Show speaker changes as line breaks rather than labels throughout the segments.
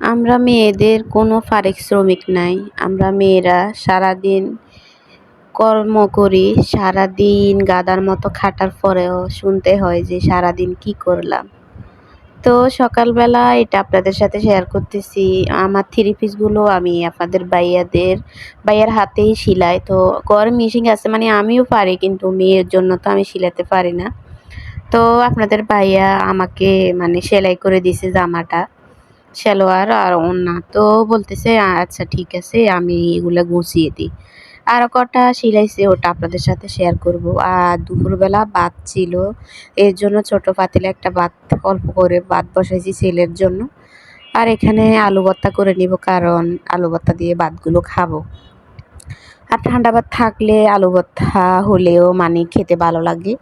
আমরা মেয়েদের কোনো পারিশ্রমিক নাই। আমরা মেয়েরা সারাদিন কর্ম করি, সারাদিন গাদার মতো খাটার পরেও শুনতে হয় যে সারাদিন কি করলাম। তো সকালবেলা এটা আপনাদের সাথে শেয়ার করতেছি। আমার থ্রি পিসগুলো আমি আপনাদের বাইয়াদের বাইয়ার হাতেই সিলাই। তো ঘরে মিশিং আছে মানে আমিও পারি কিন্তু মেয়ের জন্য তো আমি সিলাতে পারি না। তো আপনাদের ভাইয়া আমাকে মানে সেলাই করে দিছে জামাটা। সালোয়ার আর ওড়না। তো বলতেছে আচ্ছা ঠিক আছে, আমি এগুলো গুছিয়ে দিই। আর কটা সিলাইছে ওটা আপনাদের সাথে শেয়ার করব। আর দুপুরবেলা ভাত ছিল, এর জন্য ছোট পাতিলে একটা ভাত অল্প করে ভাত বসাইছি ছেলের জন্য। আর এখানে আলু ভর্তা করে নিব, কারণ আলু ভর্তা দিয়ে ভাতগুলো খাব। আর ঠান্ডা ভাত থাকলে আলু ভর্তা হলেও মানে খেতে ভালো লাগে।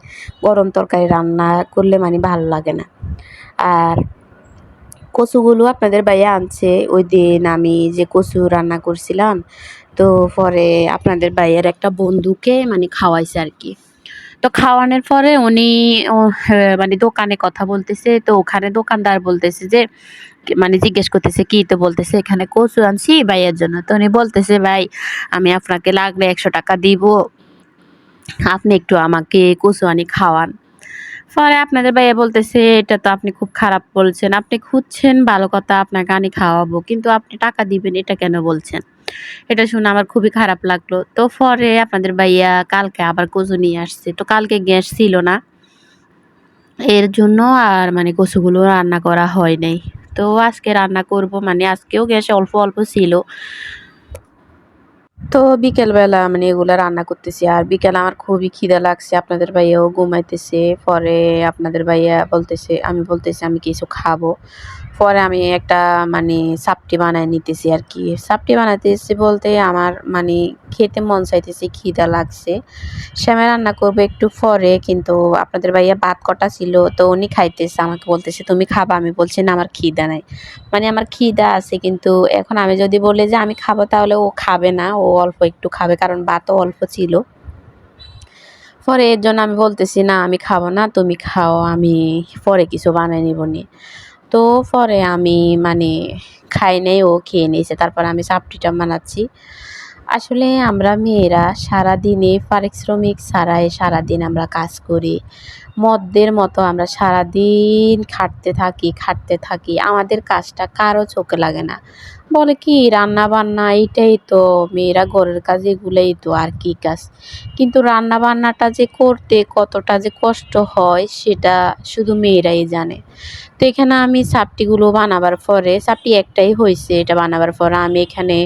গরম তরকারি রান্না করলে মানে ভালো লাগে না। আর কচুগুলো আপনাদের ভাইয়া আনছে ওই দিন আমি যে কচু রান্না করছিলাম, তো পরে আপনাদের ভাইয়ের একটা বন্ধুকে মানে খাওয়াইছে আর কি। তো খাওয়ানোর পরে উনি মানে দোকানে কথা বলতেছে, তো ওখানে দোকানদার বলতেছে যে মানে জিজ্ঞেস করতেছে, কি তো বলতেছে, এখানে কচু আনছি ভাইয়ের জন্য? তো উনি বলতেছে, ভাই, আমি আপনাকে লাগলে একশো টাকা দিব, আপনি একটু আমাকে কচু আনি খাওয়ান। পরে আপনাদের ভাইয়া বলতেছে, এটা তো আপনি খুব খারাপ বলছেন। আপনি খুঁজছেন, ভালো কথা আপনাকে আনি খাওয়াবো। কিন্তু আপনি টাকা দিবেন, এটা কেন বলছেন? এটা শুনে আমার খুবই খারাপ লাগল। তো পরে আপনাদের ভাইয়া কালকে আবার কচু নিয়ে আসছে। তো কালকে গ্যাস ছিল না। এর জন্য আর মানে কচুগুলো রান্না করা হয় নাই। তো আজকে রান্না করব মানে আজকেও গ্যাসে অল্প অল্প ছিল। তো বিকেলবেলা মানে এগুলো রান্না করতেছি, আর বিকেল আমার খুবই খিদে লাগছে। আপনাদের ভাইয়াও ঘুমাইতেছে, পরে আপনাদের ভাইয়া বলতেছে, আমি বলতেছি আমি কিছু খাব। পরে আমি একটা মানে সাপটি বানায় নিতেছি আর কি সাপটি বানাইতেছি বলতে আমার মানে খেতে মন চাইতেছে, খিদা লাগছে। শ্যামে রান্না করব একটু পরে, কিন্তু আপনাদের ভাইয়া ভাত কটা ছিল, তো উনি খাইতেছে, আমাকে বলতেছে, তুমি খাবা? আমি বলছি, না, আমার খিদা নাই। মানে আমার খিদা আছে, কিন্তু এখন আমি যদি বলি যে আমি খাব, তাহলে ও খাবে না, ও অল্প একটু খাবে, কারণ ভাতও অল্প ছিল। পরে এর জন্য আমি বলতেছি, না, আমি খাব না, তুমি খাও, আমি পরে কিছু বানাই নিব নি। তো পরে আমি মানে খাই নেই ও খেয়ে নিয়েছে। তারপর আমি চাপটিটা বানাচ্ছি। আসলে আমরা মেয়েরা সারাদিনে পারিশ্রমিক ছাড়াই সারাদিন আমরা কাজ করি। মদ্যের মতো আমরা সারাদিন খাটতে থাকি খাটতে থাকি। আমাদের কাজটা কারও চোখে লাগে না। বলে কি রান্না বান্না এইটাই তো, মেয়েরা ঘরের কাজ এগুলোই তো, আর কি কাজ? কিন্তু রান্না বান্নাটা যে করতে কতটা যে কষ্ট হয়, সেটা শুধু মেয়েরাই জানে। তো এখানে আমি সাপটিগুলো বানাবার পরে সাপটি একটাই হয়েছে, এটা বানাবার পরে আমি এখানে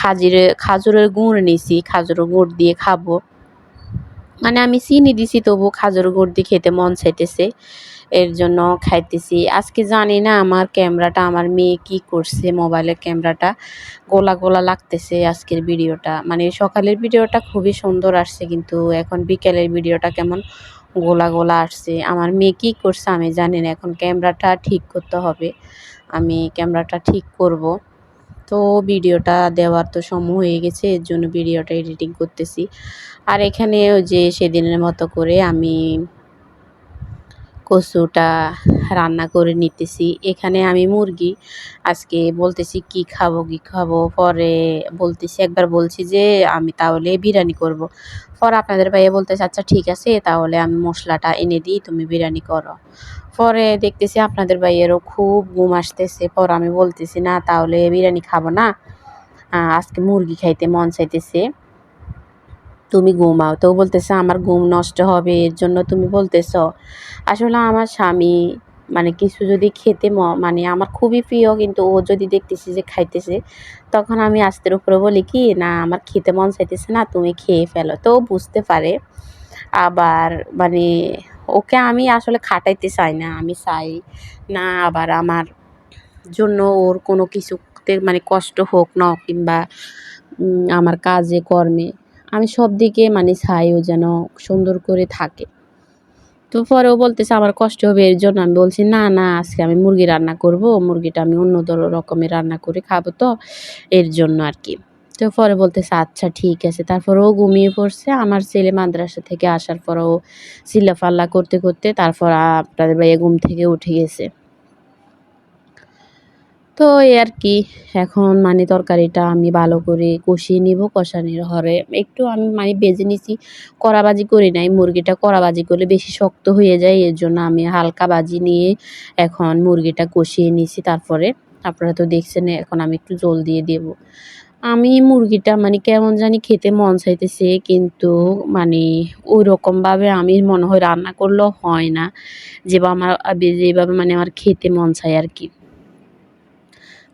খাজিরে, খাজুরের গুড় নিছি, খাজুরের গুড় দিয়ে খাব। মানে আমি চিনি দিছি তবু খাজুর গুড় দিয়ে খেতে মন চাইতেছে, এর জন্য খাইতেছি। আজকে জানি না আমার ক্যামেরাটা, আমার মেয়ে কি করছে, মোবাইলের ক্যামেরাটা। গোলা গোলা লাগতেছে আজকের ভিডিওটা। মানে সকালের ভিডিওটা খুবই সুন্দর আসছে, কিন্তু এখন বিকেলের ভিডিওটা কেমন গোলা গোলা আসছে। আমার মেয়ে কী করছে আমি জানি না, এখন ক্যামেরাটা ঠিক করতে হবে। আমি ক্যামেরাটা ঠিক করব। তো ভিডিওটা দেওয়ার তো সময় হয়ে গেছে, এর জন্য ভিডিওটা এডিটিং করতেছি। আর এখানে ওই যে সেদিনের মতো করে আমি কচুটা রান্না করে নিতেছি। এখানে আমি মুরগি আজকে বলতেছি কি খাব কি খাব? পরে বলতেছি, একবার বলছি যে আমি তাহলে বিরিয়ানি করব। পরে আপনাদের ভাইয়া বলতেছে আচ্ছা ঠিক আছে, তাহলে আমি মশলাটা এনে দিই, তুমি বিরিয়ানি করো। পরে দেখতেছি আপনাদের ভাইয়েরও খুব ঘুম আসতেছে। পর আমি বলতেছি, না, তাহলে বিরিয়ানি খাব না। আজকে মুরগি খাইতে মন চাইতেছে। তুমি ঘুমাও। তো বলতেছে, আমার ঘুম নষ্ট হবে, এর জন্য তুমি বলতেছ। আসলে আমার স্বামী মানে কিছু যদি খেতে মানে আমার খুবই প্রিয়, কিন্তু ও যদি দেখতেছি যে খাইতেছে, তখন আমি আস্তের উপরে বলি কি, না, আমার খেতে মন চাইতেছে না, তুমি খেয়ে ফেলো। তো বুঝতে পারে। আবার মানে ওকে আমি আসলে খাটাইতে চাই না, আমি চাই না আবার আমার জন্য ওর কোনো কিছুতে মানে কষ্ট হোক না কিংবা আমার কাজে, কর্মে আমি সব দিকে মানে চাই ও যেন সুন্দর করে থাকে। তো পরেও বলতেছে, আমার কষ্ট হবে এর জন্য। আমি বলছি, না না, আজকে আমি মুরগি রান্না করব। মুরগিটা আমি অন্য রকমের রান্না করে খাব তো এর জন্য আর কি। তো পরে বলতেছে আচ্ছা ঠিক আছে। তারপর ও ঘুমিয়ে পড়ছে। আমার ছেলে মাদ্রাসা থেকে আসার পর ও চিল্লাফাল্লা করতে করতে তারপর আপনাদের ভাইয়া ঘুম থেকে উঠে গেছে। তো এই আর কি, এখন মানে তরকারিটা আমি ভালো করে কষিয়ে নিব, কষানির হরে একটু আমি মানে বেজে নিছি, কড়াবাজি করি নাই, মুরগিটা কড়াবাজি করলে বেশি শক্ত হয়ে যায়, এর জন্য আমি হালকা বাজি নিয়ে এখন মুরগিটা কষিয়ে নিছি তারপরে। আপনারা তো দেখছেন, এখন আমি একটু জল দিয়ে দেব। আমি মুরগিটা মানে কেমন জানি খেতে মন চাইতেছে, কিন্তু মানে ওই রকমভাবে আমি মনে হয় রান্না করলেও হয় না, যেভাবে আমার, যেভাবে মানে আমার খেতে মন চায় আর কি।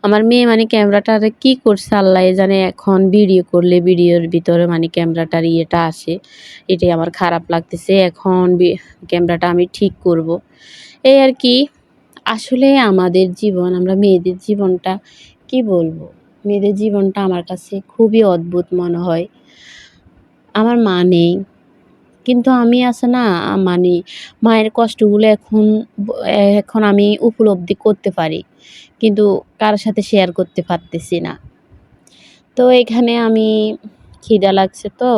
আমার মেয়ে মানে ক্যামেরাটার কি করছে আল্লাহ জানে, এখন ভিডিও করলে ভিডিওর ভিতরে মানে ক্যামেরাটার ইয়েটা আসে, এটাই আমার খারাপ লাগতেছে, এখন ক্যামেরাটা আমি ঠিক করব। এই আর কি, আসলে আমাদের জীবন, আমরা মেয়েদের জীবনটা কি বলব? মেয়েদের জীবনটা আমার কাছে খুবই অদ্ভুত মনে হয়। আমার মা নেই কিন্তু আমি আছে না মানে মায়ের কষ্টগুলো এখন এখন আমি উপলব্ধি করতে পারি। কিন্তু কারোর সাথে শেয়ার করতে পারতেছি না। তো এখানে আমি খিদা লাগছে তো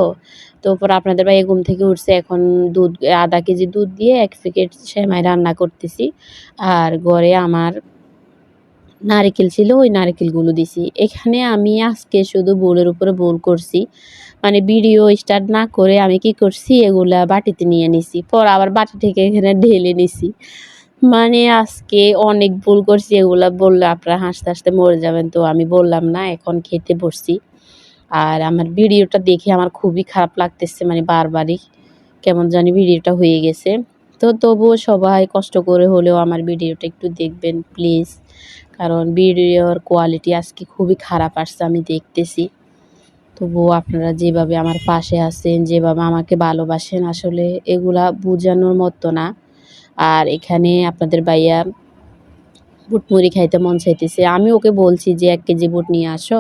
তো আপনাদের ভাই ঘুম থেকে উঠছে, এখন দুধ, আধা কেজি দুধ দিয়ে এক প্যাকেট সেমাই রান্না করতেছি। আর ঘরে আমার নারিকেল ছিল, ওই নারিকেলগুলো দিছি। এখানে আমি আজকে শুধু বোলের উপরে বোল করছি। মানে ভিডিও স্টার্ট না করে আমি কি করছি, এগুলা বাটিতে নিয়ে নিছি। পর আবার বাটি থেকে এখানে ঢেলে নিছি। মানে আজকে অনেক ভুল করছি, এগুলা বললে আপনারা হাসতে হাসতে মরে যাবেন। তো আমি বললাম না, এখন খেতে বসছি। আর আমার ভিডিওটা দেখে আমার খুবই খারাপ লাগতেছে মানে বারবারই। কেমন জানি ভিডিওটা হয়ে গেছে। তো তবুও সবাই কষ্ট করে হলেও আমার ভিডিওটা একটু দেখবেন প্লিজ কারণ ভিডিওর কোয়ালিটি আজকে খুবই খারাপ আসছে, আমি দেখতেছি। তবুও আপনারা যেভাবে আমার পাশে আছেন, যেভাবে আমাকে ভালোবাসেন, আসলে এগুলা বোঝানোর মতো না। আর এখানে আপনাদের ভাইয়া বুটমুড়ি খাইতে মন চাইতেছে। আমি ওকে বলছি যে, এক কেজি বুট নিয়ে আসো।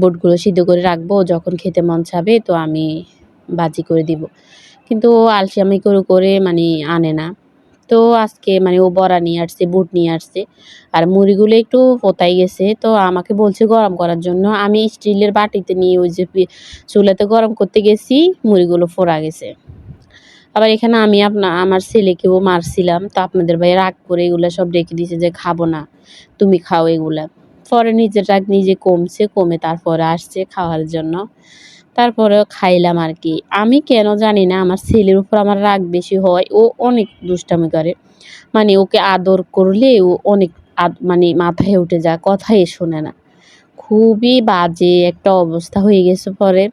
বুটগুলো সিদ্ধ করে রাখব, যখন খেতে মন চাবে তো আমি বাজি করে দিব। কিন্তু ও আলসিয়ামি করে করে মানে আনে না। তো আজকে মানে ও বড়া নিয়ে আসছে, বুট নিয়ে আসছে। আর মুড়িগুলো একটু পোতাই গেছে, তো আমাকে বলছে গরম করার জন্য। আমি স্টিলের বাটিতে নিয়ে ওই যে চুলাতে গরম করতে গেছি, মুড়িগুলো ফোড়া গেছে। আবার এখানে আমি আপনা আমার ছেলেকেও মারছিলাম, তো আপনাদের ভাই রাগ করে এগুলো সব রেখে দিয়েছে যে খাব না, তুমি খাও এগুলা। পরে নিজের রাগ নিজে কমছে, কমে তারপরে আসছে খাওয়ার জন্য। তারপরে খাইলাম আর কি আমি কেন জানি না, আমার ছেলের উপর আমার রাগ বেশি হয়, ও অনেক দুষ্টামি করে। মানে ওকে আদর করলে ও অনেক মানে মাথায় উঠে যায়, কথাই শোনে না। খুবই বাজে একটা অবস্থা হয়ে গেছে পরে।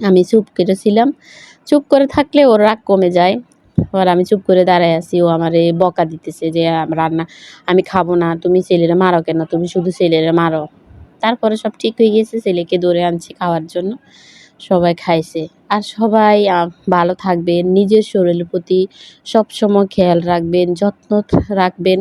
আমি চুপ কেটেছিলাম চুপ করে থাকলে ওর রাগ কমে যায়। আবার আমি চুপ করে দাঁড়ায় আছি, ও আমার বকা দিতেছে যে রান্না আমি খাব না, তুমি ছেলেরা মারো কেন? তুমি শুধু ছেলেরা মারো। তারপরে সব ঠিক হয়ে গিয়েছে, ছেলেকে দৌড়ে আনছি খাওয়ার জন্য। সবাই খাইছে। আর সবাই ভালো থাকবেন। নিজের শরীরের প্রতি সবসময় খেয়াল রাখবেন, যত্ন রাখবেন।